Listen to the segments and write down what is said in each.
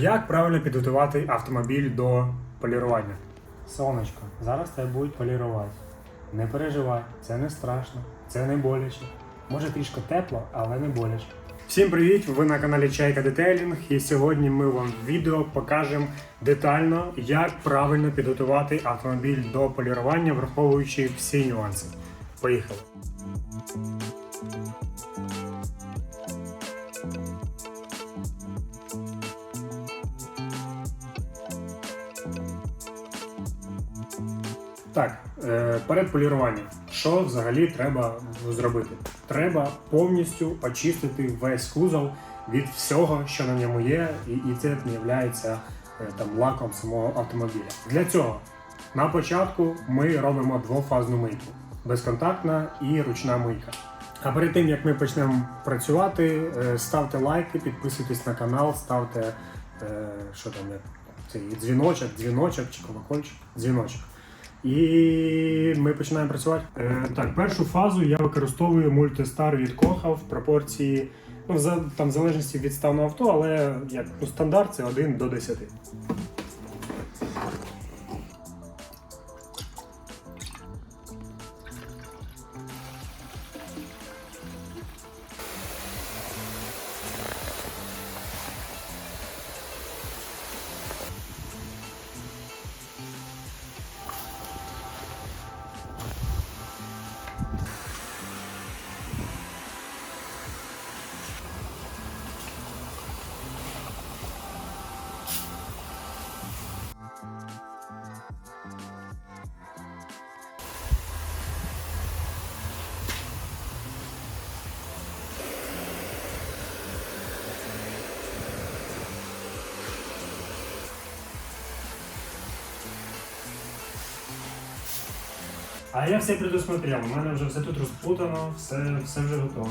Як правильно підготувати автомобіль до полірування? Сонечко, зараз тебе будуть полірувати. Не переживай, це не страшно, це не боляче. Може трішки тепло, але не боляче. Всім привіт! Ви на каналі Чайка Детейлінг, і сьогодні ми вам в відео покажемо детально, як правильно підготувати автомобіль до полірування, враховуючи всі нюанси. Поїхали! Так, е, перед поліруванням, що взагалі треба зробити? Треба повністю очистити весь кузов від всього, що на ньому є, і, і це не є там лаком самого автомобіля. Для цього на початку ми робимо двофазну мийку: безконтактна і ручна мийка. А перед тим як ми почнемо працювати, е, ставте лайки, підписуйтесь на канал, ставте е, що там цей дзвіночок, дзвіночок чи колокольчик, дзвіночок. І ми починаємо працювати. Е, так, першу фазу я використовую мультистар від Коха в пропорції, ну, за, там в залежності від стану авто, але як ну, стандарт це 1 до 10. А я все предусмотрел. У мене вже все тут розпутано, все, все вже готово.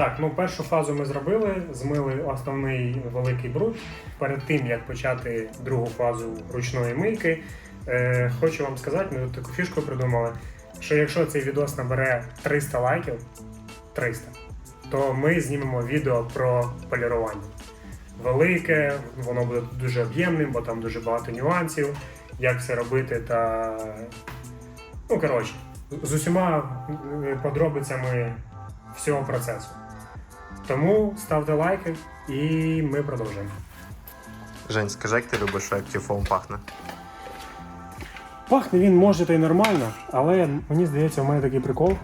Так, ну першу фазу ми зробили, змили основний великий бруд. Перед тим як почати другу фазу ручної мийки, е, хочу вам сказати, ми тут таку фішку придумали, що якщо цей відос набере 300 лайків, 300, то ми знімемо відео про полірування. Велике, воно буде дуже об'ємним, бо там дуже багато нюансів, як все робити та. Ну, коротше, з усіма е, подробицями всього процесу. Тому ставте лайки і ми продовжуємо. Жень, скажи, як ти любиш, що Active Foam пахне? Пахне він може та й нормально, але мені здається, у мене такий прикол.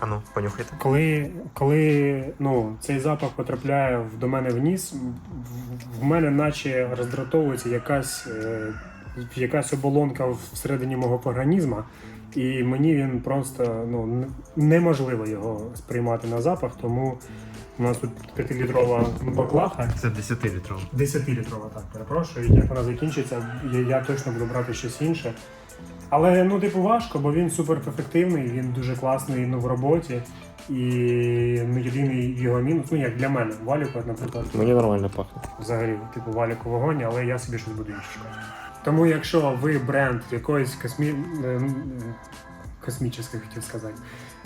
А ну, понюхайте. Коли, коли ну, цей запах потрапляє до мене в ніс, в- в мене наче роздратовується якась, е, якась оболонка всередині мого організму, і мені він просто ну, неможливо його сприймати на запах, тому у нас тут 5-літрова баклаха. Це 10 літров. 10-літрова, так, перепрошую. Як вона закінчиться, я, я точно буду брати щось інше. Але ну, типу, важко, бо він супер ефективний, він дуже класний ну, в роботі. І ну, єдиний його мінус, ну як для мене, валіку, наприклад, Мені нормально пахне. взагалі, типу, валіку вогонь, але я собі щось буду інше шукати. Тому якщо ви бренд якоїсь космі... е, космічної, хотів сказати,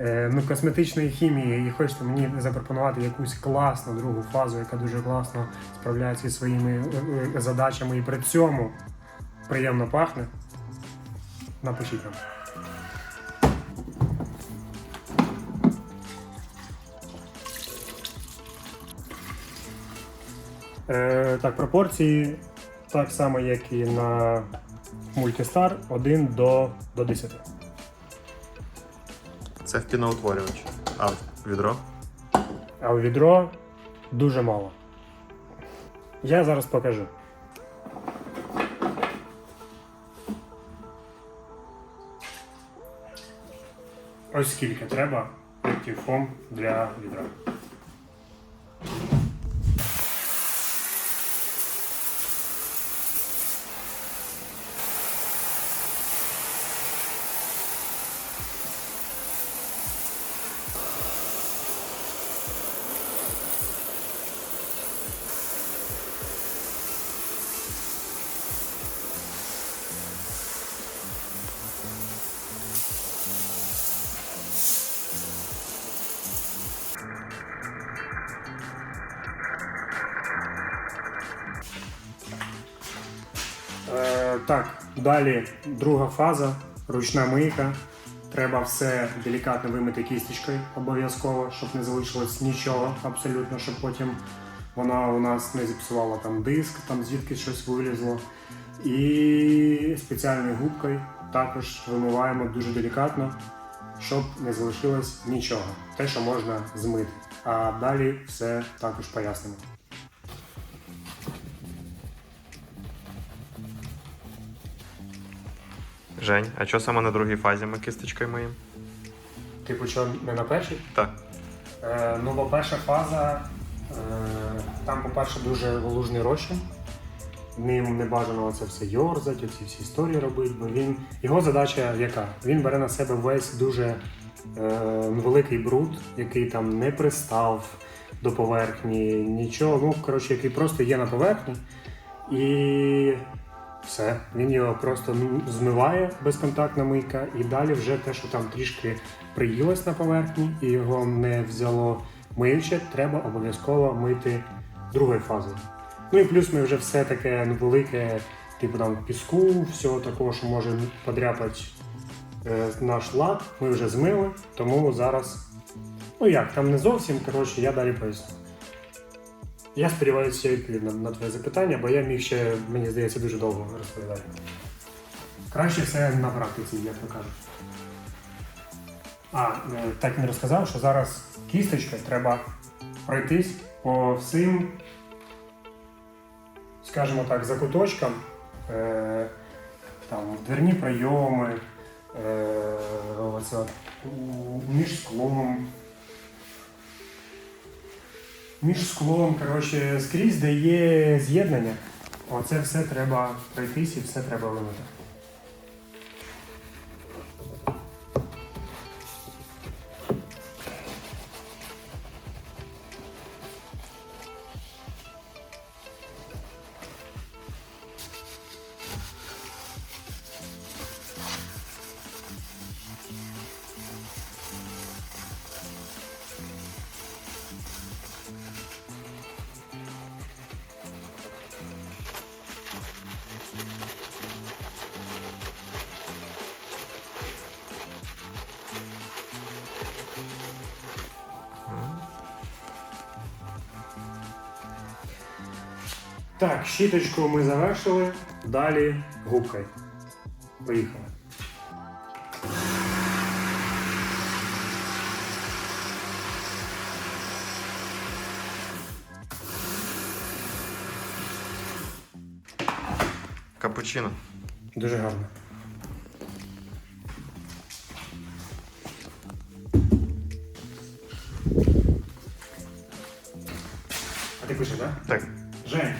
е, ну, косметичної хімії і хочете мені запропонувати якусь класну другу фазу, яка дуже класно справляється зі своїми е, е, задачами і при цьому приємно пахне, напишіть нам. Е, так, пропорції так само, як і на Multistar, 1 до, до 10. Це в піноутворювач. А, відро? А у відро дуже мало. Я зараз покажу. Ось скільки треба Foam для відра. Так, далі друга фаза, ручна мийка. Треба все делікатно вимити кісточкою обов'язково, щоб не залишилось нічого абсолютно, щоб потім вона у нас не зіпсувала там диск, там звідки щось вилізло. І спеціальною губкою також вимиваємо дуже делікатно, щоб не залишилось нічого. Те, що можна змити. А далі все також пояснимо. Жень, а що саме на другій фазі ми кисточкою миємо? Типу, що не на першій? Так. Е, ну, бо перша фаза, е, там, по-перше, дуже волужний розчин. Ним не бажано це все йорзати, оці всі історії робити, бо він. Його задача яка? Він бере на себе весь дуже е, великий бруд, який там не пристав до поверхні, нічого, ну, коротше, який просто є на поверхні. І все. Він його просто ну, змиває безконтактна мийка, і далі вже те, що там трішки приїлось на поверхні і його не взяло миюче, треба обов'язково мити другою фазою. Ну і плюс ми вже все таке ну, велике, типу там піску, всього такого, що може подряпати е, наш лак, ми вже змили, тому зараз. Ну як, там не зовсім, коротше, я далі поясню. Я сподіваюся, я на, на твоє запитання, бо я міг ще, мені здається, дуже довго розповідати. Краще все на практиці, як то кажуть. А, е, так не розказав, що зараз кісточкою треба пройтись по всім, скажімо так, закуточкам, е, там, дверні прийоми, е, оце, між склом. Між склом, коротше, скрізь, де є з'єднання, оце все треба пройтись і все треба вимити. Так, щіточку ми завершили. Далі губкою. Поїхали. Капучино. Дуже гарно. А ти пишеш, так? Так. Жень.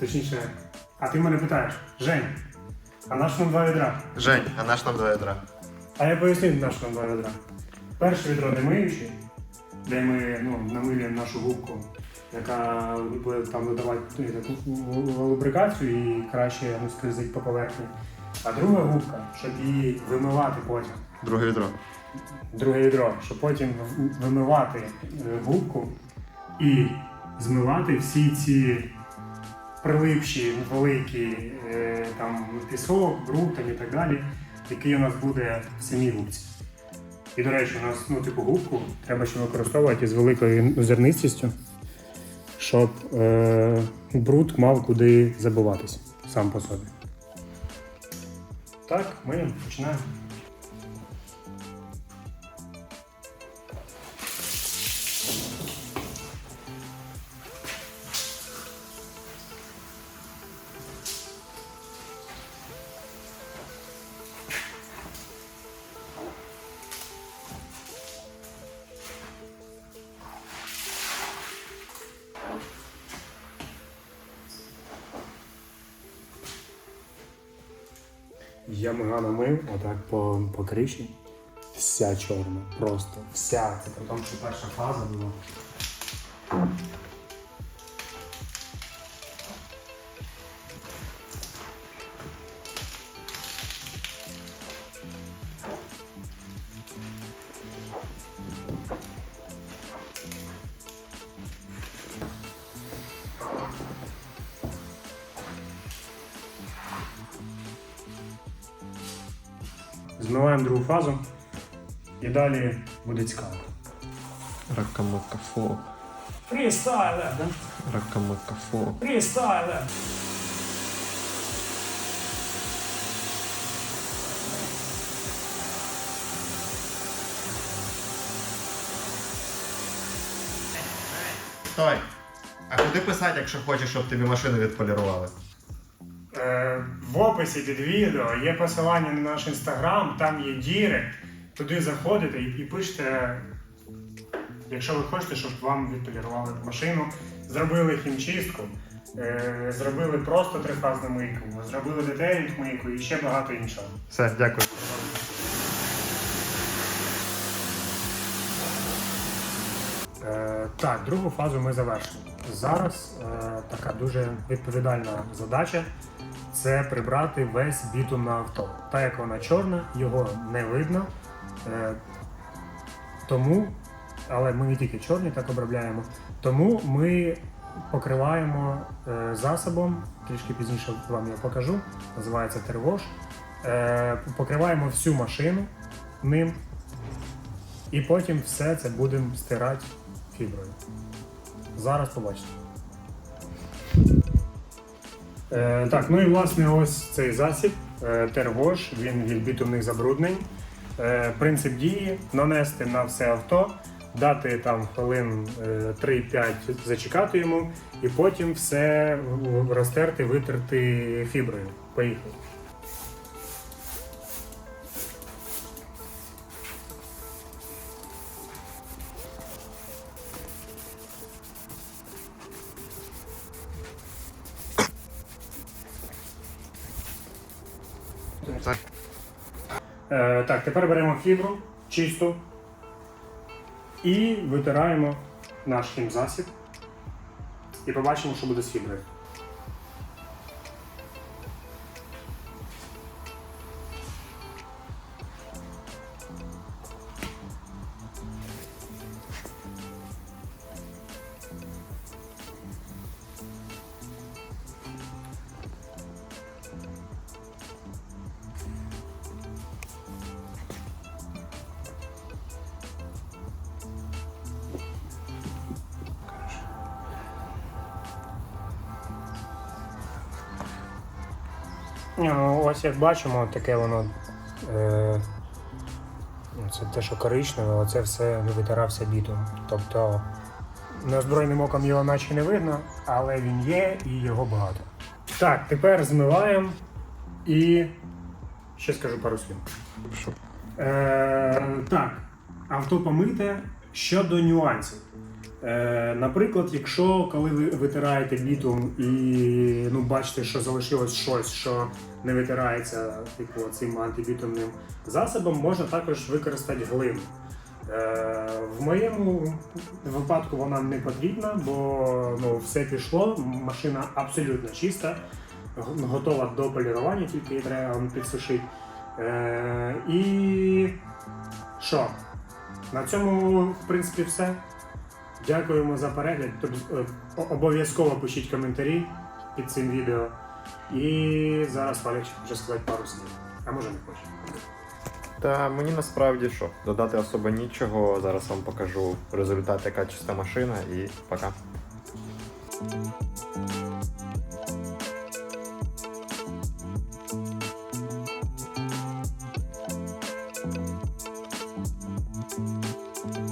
Точніше, а ти мене питаєш, Жень, а наш нам два відра? Жень, а наш нам два ядра. А я поясню наш нам два відра. Перше відро не миюче, де ми ну, намилюємо нашу губку, яка буде там додавати ну, таку лубрикацію і краще ну, скризить по поверхні. А друга губка, щоб її вимивати потім. Друге відро. Друге відро, щоб потім вимивати е, губку і змивати всі ці прилипші великі е, там пісок, бруд і так далі, який у нас буде в самій губці. І, до речі, у нас ну, типу губку треба ще використовувати з великою зернистістю, щоб е, бруд мав куди забиватись сам по собі. Так, ми починаємо. Я Мегана мив отак по, по криші. Вся чорна, просто вся. Це при тому, що перша фаза була. Змиваємо другу фазу і далі буде цікаво. Ракамака фо. Фрістайлер! Да? Ракамака фо. Фрістайлер! Стой! А куди писати, якщо хочеш, щоб тобі машину відполірували? В описі під відео є посилання на наш інстаграм, там є дірект. Туди заходите і, і пишете, якщо ви хочете, щоб вам відполірували машину, зробили хімчистку, е, зробили просто трифазну мийку, зробили детейлінг мийку і ще багато іншого. Все, дякую. Е, так, другу фазу ми завершили. Зараз е, така дуже відповідальна задача це прибрати весь бітум на авто. Так як вона чорна, його не видно. Е, тому, але ми не тільки чорні так обробляємо. Тому ми покриваємо е, засобом, трішки пізніше вам його покажу. Називається тервош. Е, покриваємо всю машину ним. І потім все це будемо стирати фіброю. Зараз побачите. Е, так, ну і власне ось цей засіб е, Тергош, він від бітумних забруднень. Е, принцип дії нанести на все авто, дати там хвилин е, 3-5 зачекати йому, і потім все розтерти, витерти фіброю. Поїхали. Е, так, тепер беремо фібру чисту і витираємо наш хімзасіб. І побачимо, що буде з фіброю. Ось як бачимо, таке воно. Е, ну, це те, що коричневе, оце все витирався бітом. Тобто неозброєним оком його наче не видно, але він є і його багато. Так, тепер змиваємо і ще скажу пару слів. Е, так, авто помите щодо нюансів. Е, наприклад, якщо коли ви витираєте бітум і ну, бачите, що залишилось щось, що не витирається типу, цим антибітумним засобом, можна також використати глину. Е, в моєму випадку вона не потрібна, бо ну, все пішло, машина абсолютно чиста, готова до полірування, тільки її треба підсушити. Е, і що? На цьому, в принципі, все. Дякуємо за перегляд. Е, Обов'язково пишіть коментарі під цим відео. І зараз Валік вже сказати пару слів. А може не хоче. Та мені насправді що, додати особо нічого. Зараз вам покажу результат, яка чиста машина, і пока.